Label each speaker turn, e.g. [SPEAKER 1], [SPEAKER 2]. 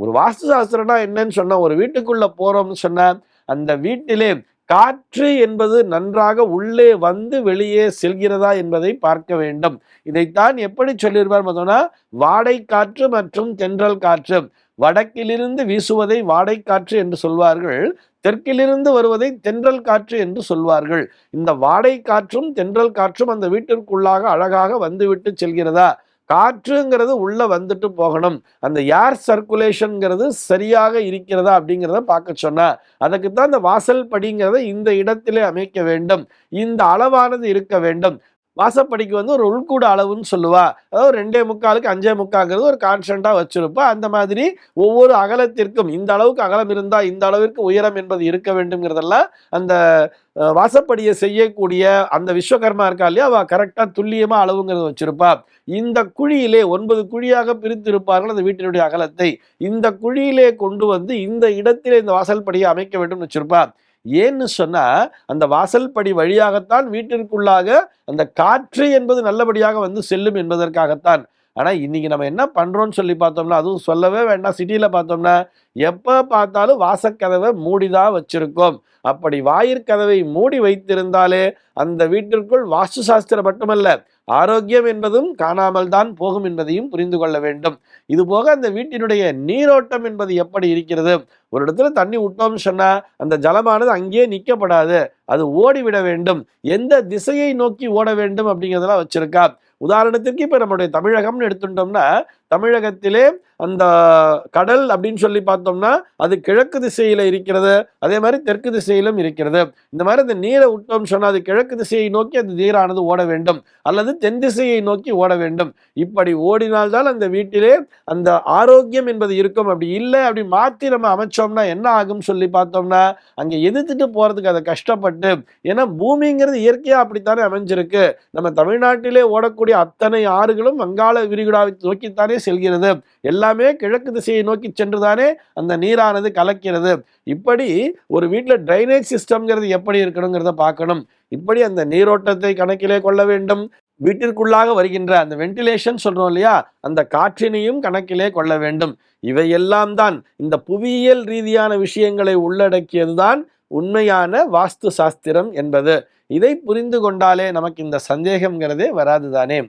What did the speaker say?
[SPEAKER 1] ஒரு வாஸ்து சாஸ்திரம்னா என்னன்னு சொன்னால் ஒரு வீட்டுக்குள்ளே போகிறோம்னு சொன்னா அந்த வீட்டிலே காற்று என்பது நன்றாக உள்ளே வந்து வெளியே செல்கிறதா என்பதை பார்க்க வேண்டும். இதைத்தான் எப்படி சொல்லியிருப்பார் பார்த்தோம்னா வாடை காற்று மற்றும் தென்றல் காற்று. வடக்கிலிருந்து வீசுவதை வாடை காற்று என்று சொல்வார்கள். தெற்கிலிருந்து வருவதை தென்றல் காற்று என்று சொல்வார்கள். இந்த வாடை காற்றும் தென்றல் காற்றும் அந்த வீட்டிற்குள்ளாக அழகாக வந்துவிட்டு செல்கிறதா? காற்றுங்கிறது உள்ள வந்துட்டு போகணும். அந்த ஏர் சர்க்குலேஷன்ங்கிறது சரியாக இருக்கிறதா அப்படிங்கிறத பார்க்க சொன்னார் அதுக்கு தான் இந்த வாசல் படிங்கிறத இந்த இடத்திலே அமைக்க வேண்டும். இந்த அளவானது இருக்க வேண்டும். வாசப்படிக்கு வந்து ஒரு உள்கூட அளவுன்னு சொல்லுவா. அதாவது ரெண்டே முக்காலுக்கு அஞ்சே முக்காங்கிறது ஒரு கான்ஸ்டண்டா வச்சுருப்பா. அந்த மாதிரி ஒவ்வொரு அகலத்திற்கும் இந்த அளவுக்கு அகலம் இருந்தால் இந்த அளவிற்கு உயரம் என்பது இருக்க வேண்டுங்கிறதெல்லாம் அந்த வாசப்படியை செய்யக்கூடிய அந்த விஸ்வகர்மா இருக்கா இல்லையா? அவள் கரெக்டாக துல்லியமாக அளவுங்கிறது வச்சிருப்பா. இந்த குழியிலே ஒன்பது குழியாக பிரித்திருப்பார்கள் அந்த வீட்டினுடைய அகலத்தை. இந்த குழியிலே கொண்டு வந்து இந்த இடத்திலே இந்த வாசல்படியை அமைக்க வேண்டும் வச்சிருப்பா. ஏன்னு சொன்னா அந்த வாசல்படி வழியாகத்தான் வீட்டிற்குள்ளாக அந்த காற்று என்பது நல்லபடியாக வந்து செல்லும் என்பதற்காகத்தான். ஆனால் இன்னைக்கு நம்ம என்ன பண்ணுறோன்னு சொல்லி பார்த்தோம்னா அதுவும் சொல்லவே வேண்டாம். சிட்டியில் பார்த்தோம்னா எப்போ பார்த்தாலும் வாசக்கதவை மூடிதான் வச்சுருக்கோம். அப்படி வாயிற்கதவை மூடி வைத்திருந்தாலே அந்த வீட்டிற்குள் வாஸ்து சாஸ்திரம் மட்டுமல்ல ஆரோக்கியம் என்பதும் காணாமல் தான் போகும் என்பதையும் புரிந்து கொள்ள வேண்டும். இது போக அந்த வீட்டினுடைய நீரோட்டம் என்பது எப்படி இருக்கிறது? ஒரு இடத்துல தண்ணி விட்டோம்னு சொன்னால் அந்த ஜலமானது அங்கேயே நிற்கப்படாது அது ஓடிவிட வேண்டும். எந்த திசையை நோக்கி ஓட வேண்டும் அப்படிங்கிறதெல்லாம் வச்சிருக்கா? உதாரணத்திற்கு இப்போ நம்முடைய தமிழகம்னு எடுத்துட்டோம்னா தமிழகத்திலே அந்த கடல் அப்படின்னு சொல்லி பார்த்தோம்னா அது கிழக்கு திசையில இருக்கிறது. அதே மாதிரி தெற்கு திசையிலும் இருக்கிறது. இந்த மாதிரி அந்த நீரை விட்டோம்னு சொன்னால் அது கிழக்கு திசையை நோக்கி அந்த நீரானது ஓட வேண்டும். அல்லது தென் திசையை நோக்கி ஓட வேண்டும். இப்படி ஓடினால்தான் அந்த வீட்டிலே அந்த ஆரோக்கியம் என்பது இருக்கும். அப்படி இல்லை அப்படி மாற்றி நம்ம அமைச்சோம்னா என்ன ஆகும் சொல்லி பார்த்தோம்னா அங்கே எதிர்த்துட்டு போறதுக்கு அதை கஷ்டப்பட்டு ஏன்னா பூமிங்கிறது இயற்கையாக அப்படித்தானே அமைஞ்சிருக்கு. நம்ம தமிழ்நாட்டிலே ஓடக்கூடிய அத்தனை ஆறுகளும் வங்காள விரிகுடாவை நோக்கித்தானே செல்கிறது. எல்லாமே கிழக்கு திசையை நோக்கி சென்றுதானே அந்த நீரானது கலக்கிறது. இப்படி ஒரு வீட்டில் ட்ரைனேஜ் சிஸ்டம்ங்கிறது எப்படி இருக்கணுங்கிறத பார்க்கணும். இப்படி அந்த நீரோட்டத்தை கணக்கிலே கொள்ள வேண்டும். வீட்டிற்குள்ளாக வருகின்ற அந்த வென்டிலேஷன் சொல்றோம் இல்லையா? அந்த காற்றினையும் கணக்கிலே கொள்ள வேண்டும். இவையெல்லாம் தான் இந்த புவியியல் ரீதியான விஷயங்களை உள்ளடக்கியதுதான் உண்மையான வாஸ்து சாஸ்திரம் என்பது. இதை புரிந்து கொண்டாலே நமக்கு இந்த சந்தேகம்ங்கிறதே வராது தானே